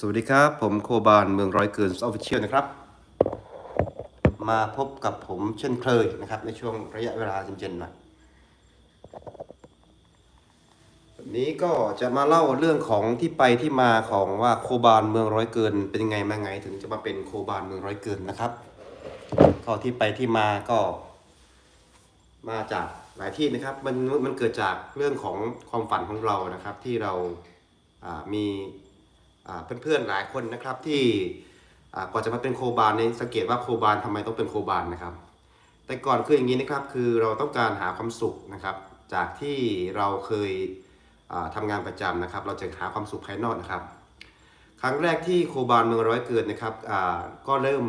สวัสดีครับ ผมโคบานเมืองร้อยเกินออฟฟิเชียลนะครับ มาพบกับผมเช่นเคยนะครับ ในช่วงระยะเวลาเย็นๆหน่อยวันนี้ก็จะมาเล่าเรื่องของที่ไปที่มาของว่าโคบานเมืองร้อยเกิน เป็นยังไงมาไงถึงจะมาเป็นโคบานเมืองร้อยเกินนะครับก็ที่ไปที่มาก็ มาจากหลายที่นะครับมันมันเกิดจากเรื่องของความฝันของเรานะครับ ที่เรามี เพื่อนๆหลายคนนะครับที่ก่อนจะมาเป็นโคบานเนี่ยสังเกตว่าโคบานทำไมต้องเป็นโคบานนะครับ แต่ก่อนคืออย่างนี้นะครับคือเราต้องการหาความสุขนะครับ จากที่เราเคยทำางานประจำนะครับ เราจะหาความสุขภายนอกนะครับ ครั้งแรกที่โคบานเมืองร้อยเกิดนะครับก็เริ่ม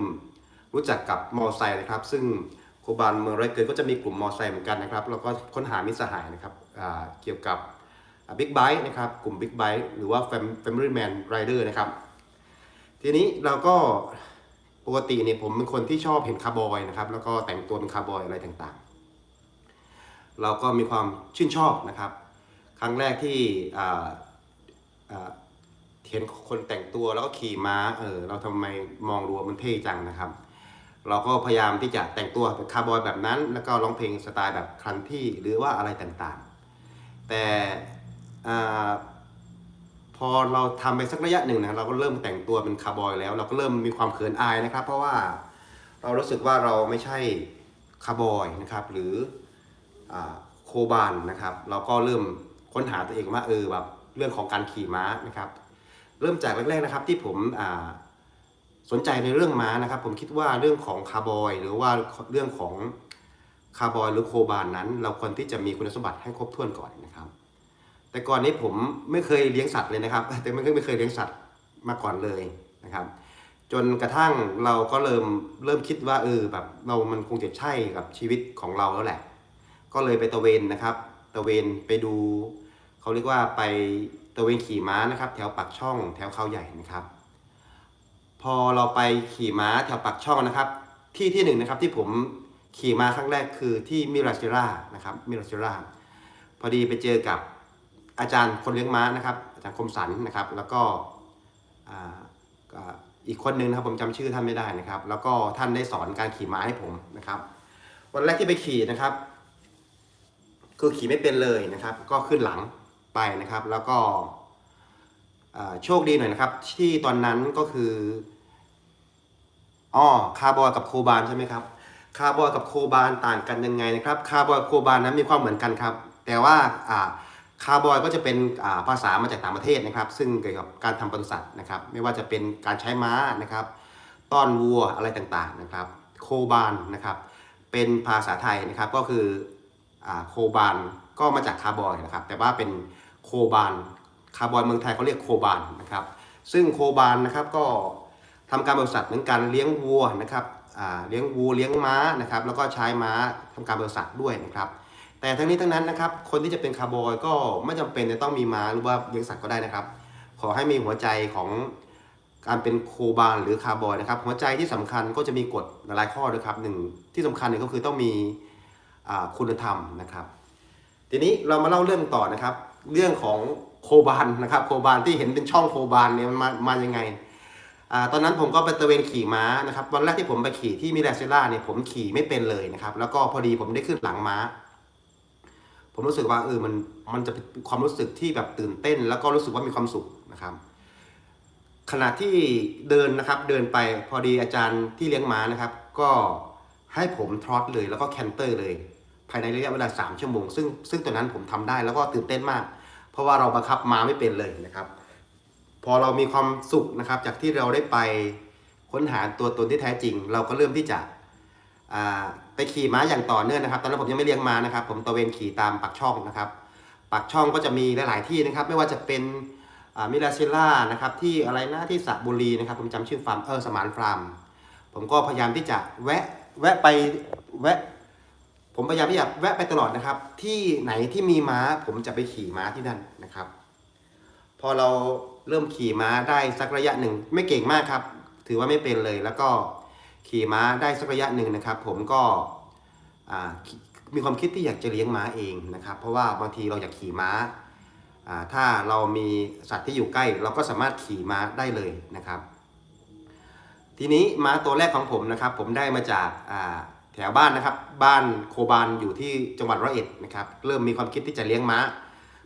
รู้จักกับมอไซค์นะครับ ซึ่งโคบานเมืองร้อยเกิดก็จะมีกลุ่มมอไซค์เหมือนกันนะครับแล้วก็ค้นหามิสหายนะครับเกี่ยวกับ บิ๊กไบค์นะครับกลุ่มบิ๊กไบค์หรือว่า Family Man Rider นะครับ ทีนี้เราก็ปกติเนี่ยผมเป็นคนที่ชอบเห็นคาร์บอยนะครับแล้วก็แต่งตัวเป็นคาร์บอยอะไรต่างๆ เราก็มีความชื่นชอบนะครับ ครั้งแรกที่เห็นคนแต่งตัวแล้วก็ขี่ม้าเออเราทำไมมองดูว่ามันเท่จังนะครับ เราก็พยายามที่จะแต่งตัวเป็นคาร์บอยแบบนั้น แล้วก็ร้องเพลงสไตล์แบบคันที่หรือว่าอะไรต่างๆ แต่ พอเราทำไปสักระยะหนึ่งนะเราก็เริ่มแต่งตัวเป็นคาร์บอยแล้ว เราก็เริ่มมีความเขินอายนะครับ เพราะว่าเรารู้สึกว่าเราไม่ใช่คาร์บอยนะครับ หรือโคบานนะครับ เราก็เริ่มค้นหาตัวเองว่าเออแบบเรื่องของการขี่ม้านะครับ เริ่มจากแรกๆนะครับที่ผมสนใจในเรื่องม้านะครับ ผมคิดว่าเรื่องของคาร์บอยหรือว่าเรื่องของคาร์บอยหรือโคบานนั้น เราควรที่จะมีคุณสมบัติให้ครบถ้วนก่อนนะครับ แต่ก่อนนี้ผมไม่เคยเลี้ยงสัตว์เลยนะครับ แต่ไม่เคยไม่เคยเลี้ยงสัตว์มาก่อนเลยนะครับ จนกระทั่งเราก็เริ่มเริ่มคิดว่าเออแบบเรามันคงจะใช่กับชีวิตของเราแล้วแหละ ก็เลยไปตะเวนนะครับ ตะเวนไปดูเขาเรียกว่าไปตะเวนขี่ม้านะครับ แถวปากช่อง แถวเขาใหญ่นะครับ พอเราไปขี่ม้าแถวปากช่องนะครับ ที่ที่หนึ่งนะครับที่ผมขี่ม้าครั้งแรกคือที่มิราเชรานะครับมิราเชราพอดีไปเจอกับ อาจารย์คนเลี้ยงม้านะครับ อาจารย์คมสันนะครับ แล้วก็อีกคนนึงนะครับผมจำชื่อท่านไม่ได้นะครับ แล้วก็ท่านได้สอนการขี่ม้าให้ผมนะครับ วันแรกที่ไปขี่นะครับ คือขี่ไม่เป็นเลยนะครับ ก็ขึ้นหลังไปนะครับ แล้วก็โชคดีหน่อยนะครับ ที่ตอนนั้นก็คืออ๋อคาร์บอยกับโคบานใช่ไหมครับคาร์บอยกับโคบานต่างกันยังไงนะครับคาร์บอยโคบานนั้นมีความเหมือนกันครับ แต่ว่าอ่า คาร์บอยก็จะเป็นาภาษามาจากต่างประเทศนะครับ ซึ่งเกี่ยวกับการทำปศุสัตว์นะครับ ไม่ว่าจะเป็นการใช้ม้านะครับ ต้อนวัวอะไรต่างๆนะครับ โคบานนะครับ เป็นภาษาไทยนะครับก็คืออโคบานก็มาจากคาร์บอยนะครับ แต่ว่าเป็นโคบานคาร์บอยเมืองไทยเขาเรียกโคบานนะครับ ซึ่งโคบานนะครับก็ทำการบริษัทเหมือนกันเลี้ยงวัวนะครับเลี้ยงวัวเลี้ยงม้านะครับ แล้วก็ใช้ม้าทำการบริษัทด้วยนะครับ แต่ทั้งนี้ทั้งนั้นนะครับ คนที่จะเป็นคาร์บอยก็ไม่จำเป็นจะต้องมีม้าหรือว่าเลี้ยงสัตว์ก็ได้นะครับ ขอให้มีหัวใจของการเป็นโคบานหรือคาร์บอยนะครับ หัวใจที่สำคัญก็จะมีกฎหลายข้อด้วยครับหนึ่งที่สำคัญเนี่ยก็คือต้องมีคุณธรรมนะครับ ทีนี้เรามาเล่าเรื่องต่อนะครับ เรื่องของโคบานนะครับ โคบานที่เห็นเป็นช่องโคบานเนี่ยมันมามายังไงอตอนนั้นผมก็ไปตะเวนขี่ม้านะครับวันแรกที่ผมไปขี่ที่มิราเซล่าเนี่ยผมขี่ไม่เป็นเลยนะครับ แล้วก็พอดีผมได้ขึ้นหลังม้า ผมรู้สึกว่าเออมันมันจะเป็นความรู้สึกที่แบบตื่นเต้น แล้วก็รู้สึกว่ามีความสุขนะครับ ขณะที่เดินนะครับเดินไปพอดีอาจารย์ที่เลี้ยงม้านะครับ ก็ให้ผมทรอตเลยแล้วก็แคนเตอร์เลย ภายในระยะเวลา 3 ชั่วโมง ซึ่งซึ่งตอนนั้นผมทำได้แล้วก็ตื่นเต้นมาก เพราะว่าเราบังคับม้าไม่เป็นเลยนะครับ พอเรามีความสุขนะครับจากที่เราได้ไปค้นหาตัวตนที่แท้จริง เราก็เริ่มที่จะ ไปขี่ม้าอย่างต่อเนื่องนะครับ ตอนนั้นผมยังไม่เลี้ยงม้านะครับ ผมตะเวนขี่ตามปากช่องนะครับปากช่องก็จะมีหลาย ๆ ที่นะครับ ไม่ว่าจะเป็นมิราเซล่านะครับที่อะไรนะที่สระบุรีนะครับ ผมจำชื่อฟาร์มเออสมานฟาร์มผมก็พยายามที่จะแวะแวะไปแวะ ผมพยายามที่จะแวะไปตลอดนะครับ ที่ไหนที่มีม้า ผมจะไปขี่ม้าที่นั่นนะครับ พอเราเริ่มขี่ม้าได้สักระยะหนึ่ง ไม่เก่งมากครับ ถือว่าไม่เป็นเลยแล้วก็ ขี่ม้าได้สักระยะหนึ่งนะครับ ผมก็มีความคิดที่อยากจะเลี้ยงม้าเองนะครับ เพราะว่าบางทีเราอยากขี่ม้าถ้าเรามีสัตว์ที่อยู่ใกล้ เราก็สามารถขี่ม้าได้เลยนะครับ ทีนี้ม้าตัวแรกของผมนะครับ ผมได้มาจากแถวบ้านนะครับ บ้านโคบานอยู่ที่จังหวัดร้อยเอ็ดนะครับ เริ่มมีความคิดที่จะเลี้ยงม้า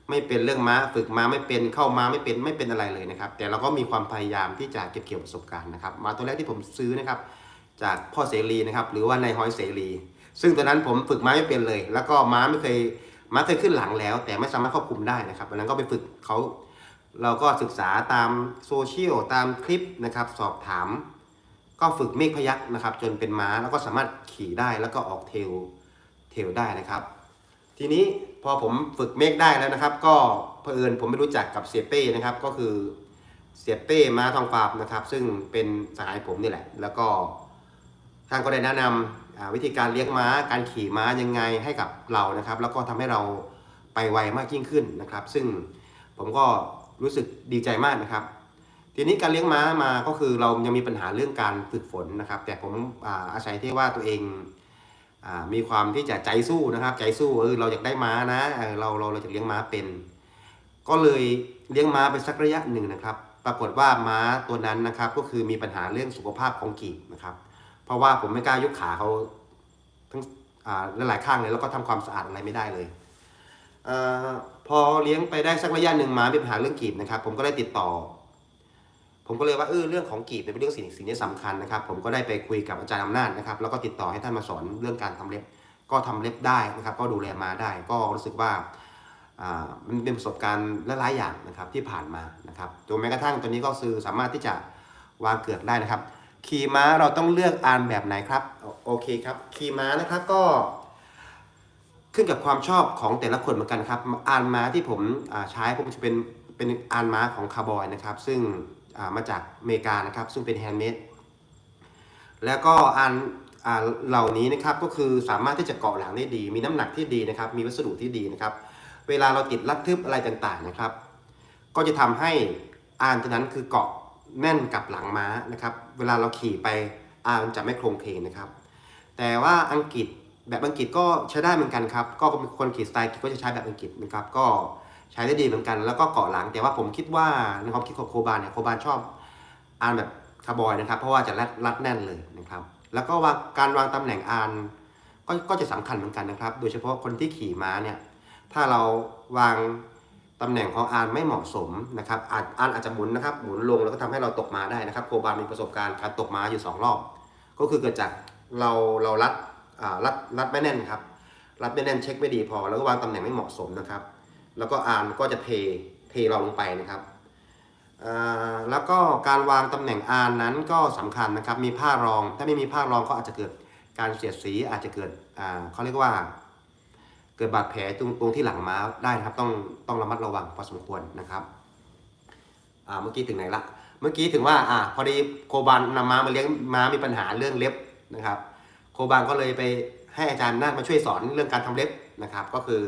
ไม่เป็นเรื่องม้าฝึกม้าไม่เป็นเข้าม้าไม่เป็นไม่เป็นอะไรเลยนะครับ แต่เราก็มีความพยายามที่จะเก็บเกี่ยวประสบการณ์นะครับม้าตัวแรกที่ผมซื้อนะครับ จากพ่อเสรีนะครับ หรือว่านายฮอยเสรี ซึ่งตอนนั้นผมฝึกม้าไม่เป็นเลย แล้วก็ม้าไม่เคยม้าเคยขึ้นหลังแล้ว แต่ไม่สามารถควบคุมได้นะครับวันนั้นก็ไปฝึกเขาเราก็ศึกษาตามโซเชียลตามคลิปนะครับ สอบถาม ก็ฝึกเมฆพยักนะครับ จนเป็นม้าแล้วก็สามารถขี่ได้แล้วก็ออกเทลเทลได้นะครับ ทีนี้พอผมฝึกเมฆได้แล้วนะครับ ก็เผอิญผมไม่รู้จักกับเสียเป้นะครับ ก็คือเสียเป้ม้าทองฟาร์นะครับ ซึ่งเป็นสหายผมนี่แหละ แล้วก็ ท่านก็ได้แนะนำอ่าวิธีการเลี้ยงม้า การขี่ม้ายังไงให้กับเรานะครับ แล้วก็ทำให้เราไปไวมากยิ่งขึ้นนะครับ ซึ่งผมก็รู้สึกดีใจมากนะครับ ทีนี้การเลี้ยงม้ามาก็คือเรายังมีปัญหาเรื่องการฝึกฝนนะครับ แต่ผมอาอาศัยที่ว่าตัวเองอมีความที่จะใจสู้นะครับ ใจสู้เออเราอยากได้ม้านะเเราเราเราจะเลี้ยงม้าเป็น ก็เลยเลี้ยงม้าไปสักระยะหนึ่งนะครับ ปรากฏว่าม้าตัวนั้นนะครับก็คือมีปัญหาเรื่องสุขภาพของกีบนะครับ เพราะว่าผมไม่กล้ายกขาเขาทั้งอ่าหลายข้างเลยแล้วก็ทำความสะอาดอะไรไม่ได้เลยเออพอเลี้ยงไปได้สักระยะหนึ่งม้ามีปัญหาเรื่องกีบนะครับ ผมก็ได้ติดต่อ ผมก็เลยว่าเออเรื่องของกีบเป็นเรื่องสิ่งสิ่งที่สำคัญนะครับ ผมก็ได้ไปคุยกับอาจารย์อำนาจนะครับ แล้วก็ติดต่อให้ท่านมาสอนเรื่องการทำเล็บ ก็ทำเล็บได้นะครับ ก็ดูแลมาได้ ก็รู้สึกว่ามันเป็นประสบการณ์หลายอย่างนะครับที่ผ่านมานะครับจนแม้กระทั่งตัวนี้ก็คือสามารถที่จะวางเกือกได้นะครับ ขี่ม้าเราต้องเลือกอ่านแบบไหนครับ โอเคครับ ขี่ม้านะครับก็ขึ้นกับความชอบของแต่ละคนเหมือนกันครับอ่านม้าที่ผมใช้ผมจะเป็นเป็นอ่านม้าของคาร์บอยนะครับ ซึ่งมาจากอเมริกานะครับ ซึ่งเป็นแฮนด์เมดแล้วก็อ่านเหล่านี้นะครับก็คือสามารถที่จะเกาะหลังได้ดี มีน้ำหนักที่ดีนะครับ มีวัสดุที่ดีนะครับ เวลาเราติดรัดทึบอะไรต่างๆนะครับ ก็จะทำให้อ่านตัวนั้นคือเกาะ แน่นกับหลังม้านะครับ เวลาเราขี่ไปอานจะไม่โครงเคงนะครับ แต่ว่าอังกฤษแบบอังกฤษก็ใช้ได้เหมือนกันครับ ก็มีคนขี่สไตล์อังกฤษก็จะใช้แบบอังกฤษนะครับ ก็ใช้ได้ดีเหมือนกัน แล้วก็เกาะหลัง แต่ว่าผมคิดว่าในความคิดของโคบานเนี่ยโคบานชอบอานแบบคาร์บอยนะครับ เพราะว่าจะรัดรัดแน่นเลยนะครับ แล้วก็วางการวางตำแหน่งอานก็ก็จะสำคัญเหมือนกันนะครับ โดยเฉพาะคนที่ขี่ม้าเนี่ย ถ้าเราวาง ตำแหน่งของอานไม่เหมาะสมนะครับอาจอานอาจจะหมุนนะครับหมุนลงแล้วก็ทำให้เราตกมาได้นะครับโคบานมีประสบการณ์การตกมาอยู่สองรอบ ก็คือเกิดจากเราเรารัดรัดรัดไม่แน่นครับรัดไม่แน่นเช็คไม่ดีพอ แล้วก็วางตำแหน่งไม่เหมาะสมนะครับ แล้วก็อานก็จะเทเทเราลงไปนะครับแล้วก็การวางตำแหน่งอานนั้นก็สำคัญนะครับมีผ้ารองถ้าไม่มีผ้ารองก็อาจจะเกิดการเสียดสีอาจจะเกิดเขาเรียกว่า เกิดบาดแผลตรงตรงที่หลังม้าได้นะครับ ต้องต้องระมัดระวังพอสมควรนะครับอ่าเมื่อกี้ถึงไหนละเมื่อกี้ถึงว่าอ่าพอดีโคบานนำม้ามาเลี้ยงม้ามีปัญหาเรื่องเล็บนะครับ โคบานก็เลยไปให้อาจารย์นาฏมาช่วยสอนเรื่องการทำเล็บนะครับ ก็คือ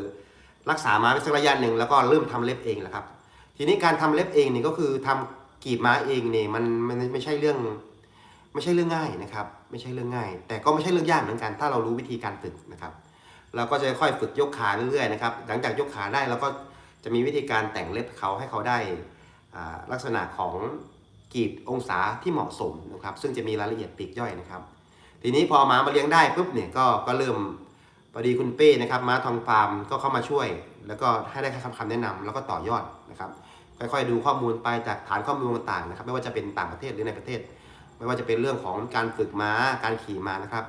รักษาม้าไปสักระยะหนึ่งแล้วก็เริ่มทำเล็บเองแหละครับ ทีนี้การทำเล็บเองนี่ก็คือทำกีบม้าเองนี่มันมันไม่ใช่เรื่องไม่ใช่เรื่องง่ายนะครับ ไม่ใช่เรื่องง่าย แต่ก็ไม่ใช่เรื่องยากเหมือนกัน ถ้าเรารู้วิธีการฝึกนะครับ เราก็จะค่อยฝึกยกขาเรื่อยๆนะครับ หลังจากยกขาได้เราก็จะมีวิธีการแต่งเล็บเขาให้เขาได้ลักษณะของกีบองศาที่เหมาะสมนะครับ ซึ่งจะมีรายละเอียดปีกย่อยนะครับ ทีนี้พอม้ามาเลี้ยงได้ปุ๊บเนี่ยก็ก็เริ่มพอดีคุณเป้นะครับม้าทองฟาร์มก็เข้ามาช่วย แล้วก็ให้ได้คำคำแนะนำแล้วก็ต่อยอดนะครับ ค่อยๆดูข้อมูลไปจากฐานข้อมูลต่างๆนะครับ ไม่ว่าจะเป็นต่างประเทศหรือในประเทศ ไม่ว่าจะเป็นเรื่องของการฝึกม้าการขี่ม้านะครับ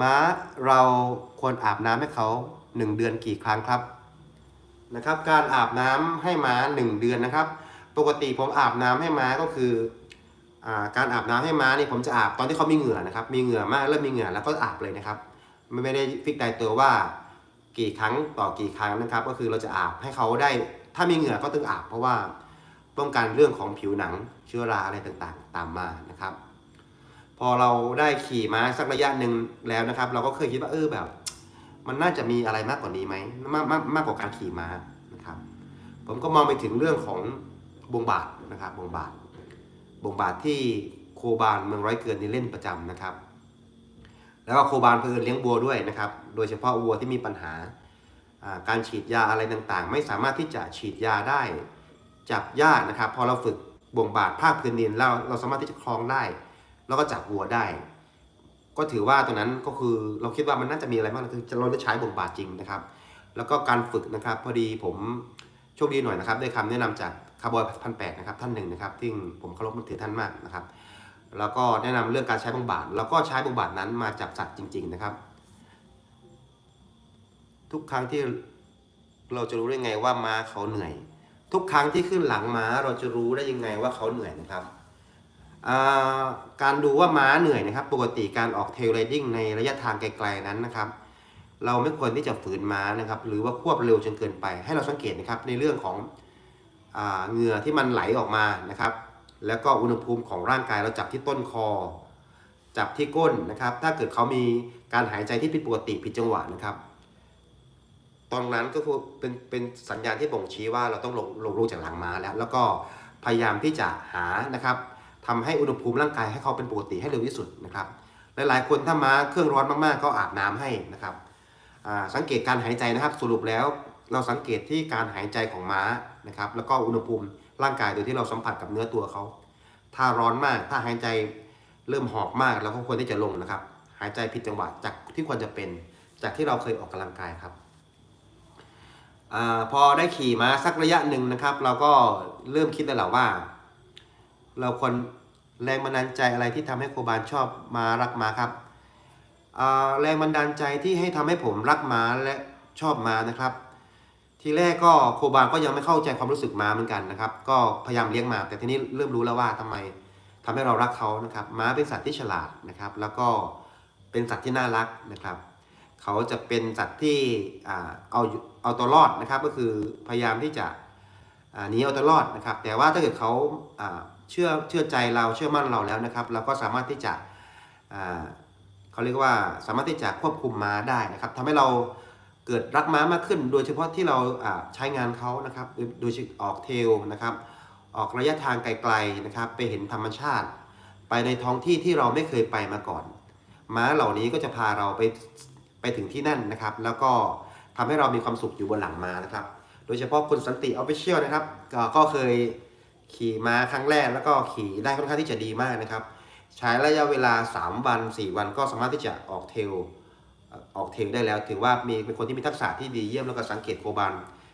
ม้าเราควรอาบน้ำให้เขา 1 เดือนกี่ครั้งครับนะครับ การอาบน้ำให้ม้า 1 เดือนนะครับ ปกติผมอาบน้ำให้ม้าก็คืออการอาบน้ำให้ม้านี่ผมจะอาบตอนที่เขามีเหงื่อนะครับ มีเหงื่อมากเริ่มมีเหงื่อแล้วก็อาบเลยนะครับไม่ไม่ได้ฟิกตายตัวว่ากี่ครั้งต่อกี่ครั้งนะครับ ก็คือเราจะอาบให้เขาได้ ถ้ามีเหงื่อก็ต้องอาบ เพราะว่าป้องกันเรื่องของผิวหนังเชื้อราอะไรต่างๆ ตามมานะครับ พอเราได้ขี่ม้าสักระยะหนึ่งแล้วนะครับ เราก็เคยคิดว่าเออแบบ มันน่าจะมีอะไรมากกว่านี้ไหมมากมากมากกว่าการขี่ม้านะครับ ผมก็มองไปถึงเรื่องของบงบาทนะครับบงบาทบงบาทที่โคบานเมืองร้อยเกินนี่เล่นประจำนะครับ แล้วก็โคบานเพื่อนเลี้ยงวัวด้วยนะครับ โดยเฉพาะวัวที่มีปัญหาการฉีดยาอะไรต่างๆ ไม่สามารถที่จะฉีดยาได้จับหญ้านะครับ พอเราฝึกบ่งบาดภาคพื้นดินแล้วเราสามารถที่จะคลองได้ แล้วก็จับวัวได้ ก็ถือว่าตรงนั้นก็คือเราคิดว่ามันน่าจะมีอะไรบ้างคือเราได้ใช้บ่งบาดจริงนะครับ แล้วก็การฝึกนะครับพอดีผมโชคดีหน่อยนะครับได้คำแนะนำจากคาร์บอยพันแปดนะครับท่านหนึ่งนะครับที่ผมเคารพนับถือท่านมากนะครับ แล้วก็แนะนำเรื่องการใช้บ่งบาดแล้วก็ใช้บ่งบาดนั้นมาจับสัตว์จริง ๆนะครับ ทุกครั้งที่เราจะรู้ได้ไงว่าม้าเขาเหนื่อย ทุกครั้งที่ขึ้นหลังม้าเราจะรู้ได้ยังไงว่าเขาเหนื่อยนะครับ การดูว่าม้าเหนื่อยนะครับ ปกติการออกเทรลไรดิ้งในระยะทางไกลๆนั้นนะครับ เราไม่ควรที่จะฝืนม้านะครับ หรือว่าควบเร็วจนเกินไป ให้เราสังเกตนะครับในเรื่องของอเหงื่อที่มันไหลออกมานะครับ แล้วก็อุณหภูมิของร่างกายเราจับที่ต้นคอ จับที่ก้นนะครับ ถ้าเกิดเขามีการหายใจที่ผิดปกติผิดจังหวะนะครับตรงนั้นก็คือเป็นเป็นสัญญาณที่บ่งชี้ว่าเราต้องลงลงรูจากหลังม้าแล้ว แล้วก็พยายามที่จะหานะครับ ทำให้อุณหภูมิร่างกายให้เขาเป็นปกติให้เร็วที่สุดนะครับ หลายๆ คนถ้าม้าเครื่องร้อนมากๆ ก็อาบน้ำให้นะครับสังเกตการหายใจนะครับ สรุปแล้วเราสังเกตที่การหายใจของม้านะครับ แล้วก็อุณหภูมิร่างกายโดยที่เราสัมผัสกับเนื้อตัวเขา ถ้าร้อนมาก ถ้าหายใจเริ่มหอบมากเราก็ควรที่จะลงนะครับ หายใจผิดจังหวะจากที่ควรจะเป็น จากที่เราเคยออกกำลังกายครับอพอได้ขี่มาสักระยะหนึ่งนะครับ เราก็เริ่มคิดแล้วแหละว่า เราควรแรงบันดาลใจอะไรที่ทำให้โคบานชอบมารักมาครับแรงบันดาลใจที่ให้ทำให้ผมรักมาและชอบมานะครับ ทีแรกก็โคบานก็ยังไม่เข้าใจความรู้สึกม้าเหมือนกันนะครับ ก็พยายามเลี้ยงมา แต่ทีนี้เริ่มรู้แล้วว่าทำไมทำให้เรารักเขานะครับม้าเป็นสัตว์ที่ฉลาดนะครับ แล้วก็เป็นสัตว์ที่น่ารักนะครับเขาจะเป็นสัตว์ที่เอาเอาตัวรอดนะครับ ก็คือพยายามที่จะหนีเอาตัวรอดนะครับ แต่ว่าถ้าเกิดเขา เชื่อเชื่อใจเราเชื่อมั่นเราแล้วนะครับ เราก็สามารถที่จะเขาเรียกว่าสามารถที่จะควบคุมม้าได้นะครับทำให้เราเกิดรักม้ามากขึ้น โดยเฉพาะที่เราใช้งานเขานะครับ โดยเฉพาะออกเทลนะครับ ออกระยะทางไกลๆนะครับ ไปเห็นธรรมชาติ ไปในท้องที่ที่เราไม่เคยไปมาก่อน ม้าเหล่านี้ก็จะพาเราไปไปถึงที่นั่นนะครับ แล้วก็ทำให้เรามีความสุขอยู่บนหลังม้านะครับ โดยเฉพาะคุณสันติออฟฟิเชียลนะครับ ก็เคย ขี่ม้าครั้งแรกแล้วก็ขี่ได้ค่อนข้างที่จะดีมากนะครับ ใช้ระยะเวลา 3 วัน 4 วันก็สามารถที่จะออกเทลออกเทลได้แล้ว ถือว่ามีเป็นคนที่มีทักษะที่ดีเยี่ยมแล้วก็สังเกตโคบาน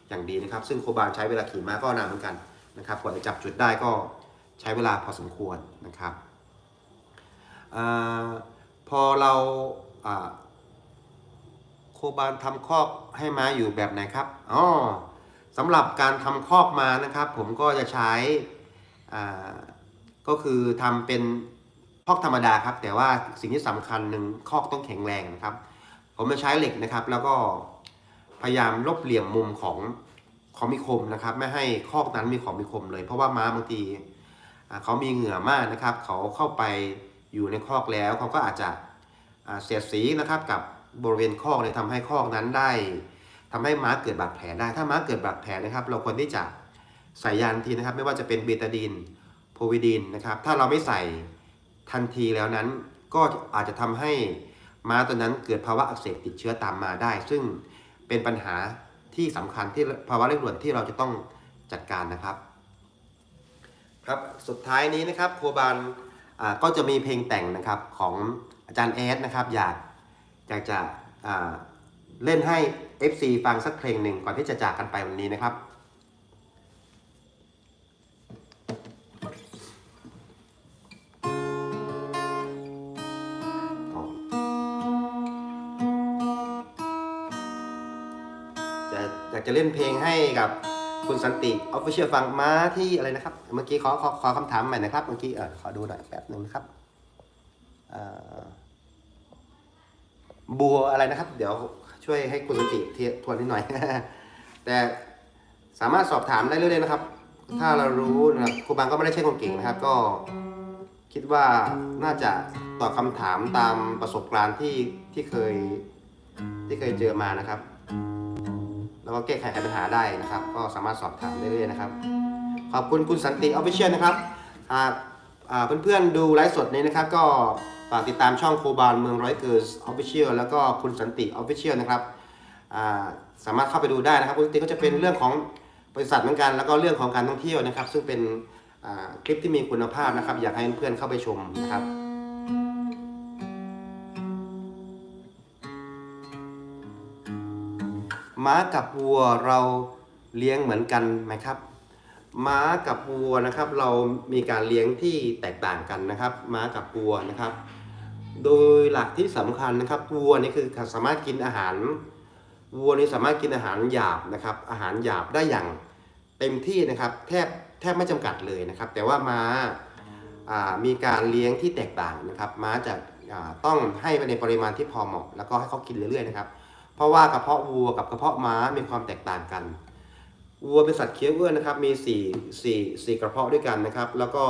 อย่างดีนะครับ ซึ่งโคบานใช้เวลาขี่ม้าก็นานเหมือนกันนะครับกว่าจะจับจุดได้ก็ใช้เวลาพอสมควรนะครับอพอเราอ่าโคบานทำคอกให้ม้าอยู่แบบไหนครับอ๋อ สำหรับการทำคอกมานะครับ ผมก็จะใช้อ่าก็คือทำเป็นคอกธรรมดาครับ แต่ว่าสิ่งที่สำคัญหนึ่งคอกต้องแข็งแรงนะครับ ผมจะใช้เหล็กนะครับ แล้วก็พยายามลบเหลี่ยมมุมของของมีคมนะครับ ไม่ให้คอกนั้นมีของมีคมเลย เพราะว่าม้าบางทีอ่าเขามีเหงื่อมากนะครับ เขาเข้าไปอยู่ในคอกแล้วเขาก็อาจจะเสียดสีนะครับกับบริเวณคอกเลยทำให้คอกนั้นได้ ทำให้ม้าเกิดบาดแผลได้ ถ้าม้าเกิดบาดแผลนะครับ เราควรที่จะใส่ยาทันทีนะครับ ไม่ว่าจะเป็นเบตาดีนโพวิดีนนะครับ ถ้าเราไม่ใส่ทันทีแล้วนั้น ก็อาจจะทำให้ม้าตัวนั้นเกิดภาวะอักเสบติดเชื้อตามมาได้ ซึ่งเป็นปัญหาที่สำคัญที่ภาวะเร่งด่วนที่เราจะต้องจัดการนะครับ ครับสุดท้ายนี้นะครับโคบานอ่าก็จะมีเพลงแต่งนะครับของอาจารย์แอดนะครับ อยากอยากจะ เล่นให้ FC ฟังสักเพลงหนึ่งก่อนที่จะจากกันไปวันนี้นะครับจะอยากจะเล่นเพลงให้กับคุณสันติออฟฟิเชียลฟังมาที่อะไรนะครับ เมื่อกี้ขอขอขอคำถามใหม่นะครับ เมื่อกี้เออขอดูหน่อยแป๊บหนึ่งนะครับบัวอะไรนะครับ เดี๋ยว ช่วยให้คุณสันติทีทวนนิดหน่อย แต่สามารถสอบถามได้เรื่อยๆนะครับ ถ้าเรารู้นะครับครูบางก็ไม่ได้ใช่คนเก่งนะครับ ก็คิดว่าน่าจะตอบคำถามตามประสบการณ์ที่ที่เคยที่เคยเจอมานะครับ แล้วก็แก้ไขปัญหาได้นะครับ ก็สามารถสอบถามได้เรื่อยๆนะครับ ขอบคุณคุณสันติออฟฟิเชียลนะครับหากเพื่อนๆดูไลฟ์สดนี้นะครับก็ ฝากติดตามช่องโคบานเมืองร้อยเกิร์สออฟฟิเชียลแล้วก็คุณสันติออฟฟิเชียลนะครับสามารถเข้าไปดูได้นะครับปกติก็จะเป็นเรื่องของบริษัทเหมือนกัน แล้วก็เรื่องของการท่องเที่ยวนะครับ ซึ่งเป็นคลิปที่มีคุณภาพนะครับ อยากให้เพื่อนๆเข้าไปชมนะครับม้ากับวัวเราเลี้ยงเหมือนกันไหมครับ ม้ากับวัวนะครับ เรามีการเลี้ยงที่แตกต่างกันนะครับ ม้ากับวัวนะครับ โดยหลักที่สำคัญนะครับวัวนี่คือสามารถกินอาหารวัวนี่สามารถกินอาหารหยาบนะครับ อาหารหยาบได้อย่างเต็มที่นะครับแทบแทบไม่จำกัดเลยนะครับ แต่ว่าม้าอ่ามีการเลี้ยงที่แตกต่างนะครับม้าจะาต้องให้ไปในปริมาณที่พอเหมาะ แล้วก็ให้เขากินเรื่อยๆนะครับ เพราะว่ากระเพาะวัวกับกระเพาะม้ามีความแตกต่างกันวัวเป็นสัตว์เคี้ยวเอื้อนนะครับ มี4 4 4กระเพาะด้วยกันนะครับ แล้วก็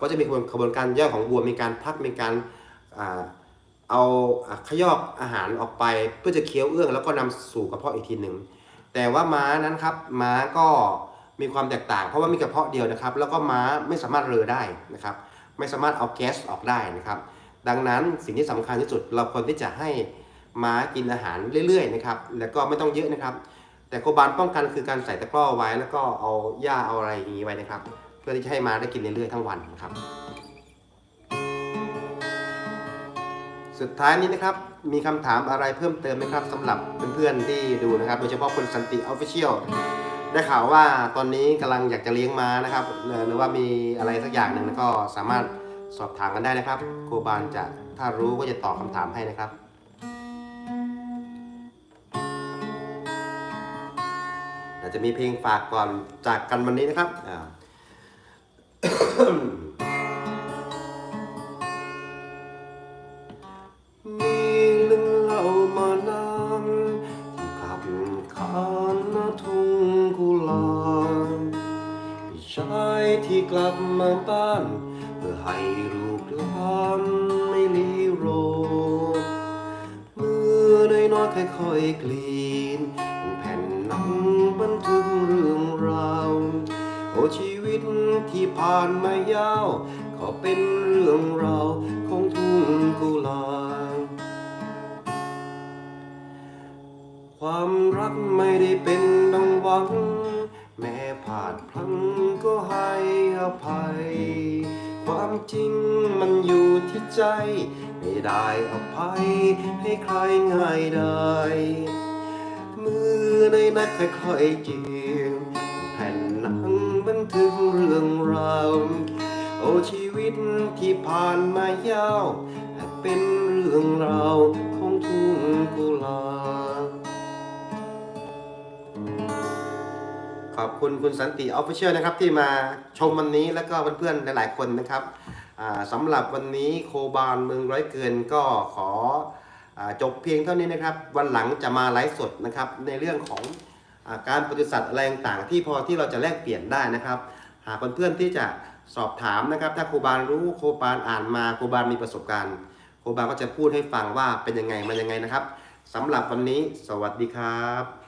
ก็จะมีกระบวนการย่อยของวัวมีการพักมีการ เอาขยอกอาหารออกไปเพื่อจะเคี้ยวเอื้องแล้วก็นำสู่กระเพาะอีกทีหนึ่งแต่ว่าม้านั้นครับม้าก็มีความแตกต่าง เพราะว่ามีกระเพาะเดียวนะครับ แล้วก็ม้าไม่สามารถเรอได้นะครับ ไม่สามารถเอาแก๊สออกได้นะครับ ดังนั้นสิ่งที่สำคัญที่สุดเราควรที่จะให้ม้ากินอาหารเรื่อยๆนะครับแล้วก็ไม่ต้องเยอะนะครับ แต่โคบานป้องกันคือการใส่ตะกร้อไว้ แล้วก็เอาหญ้าเอาอะไรอย่างนี้ไว้นะครับ เพื่อที่จะให้ม้าได้กินเรื่อยๆทั้งวันนะครับ สุดท้ายนี้นะครับ มีคำถามอะไรเพิ่มเติมไหมครับสำหรับเพื่อนๆที่ดูนะครับ โดยเฉพาะคนสันติออฟฟิเชียลได้ข่าวว่าตอนนี้กำลังอยากจะเลี้ยงม้านะครับ หรือว่ามีอะไรสักอย่างหนึ่งก็สามารถสอบถามกันได้นะครับโคบานจะถ้ารู้ก็จะตอบคำถามให้นะครับเราจะมีเพลงฝากก่อนจากกันวันนี้นะครับ กลับมาบ้าน เพื่อให้ลูกหลานไม่ลีโรเมื่อได้น้อยค่อยๆกลีนแผ่นหนังบันทึกเรื่องราวโอชีวิตที่ผ่านมายาวขอเป็นเรื่องราว ใจไม่ได้อภัยให้ใครง่ายได้ มือในนัดค่อยๆเจียงแผ่นหนังบันทึกเรื่องราวโอ้ชีวิตที่ผ่านมายาวเป็นเรื่องราวของทุ่งกุลาขอบคุณคุณสันติออฟฟิเชียลนะครับที่มาชมวันนี้แล้วก็เพื่อนๆหลายๆคนนะครับ สำหรับวันนี้โคบานเมืองร้อยเกินก็ขออจบเพียงเท่านี้นะครับ วันหลังจะมาไลฟ์สดนะครับ ในเรื่องของอการปฏิสัตว์อะไรต่างที่พอที่เราจะแลกเปลี่ยนได้นะครับ หากเพื่อนๆที่จะสอบถามนะครับ ถ้าครูบาลรู้ครูบาลอ่านมาครูบาลมีประสบการณ์ครูบาลก็จะพูดให้ฟังว่าเป็นยังไงมันยังไงนะครับสำหรับวันนี้สวัสดีครับ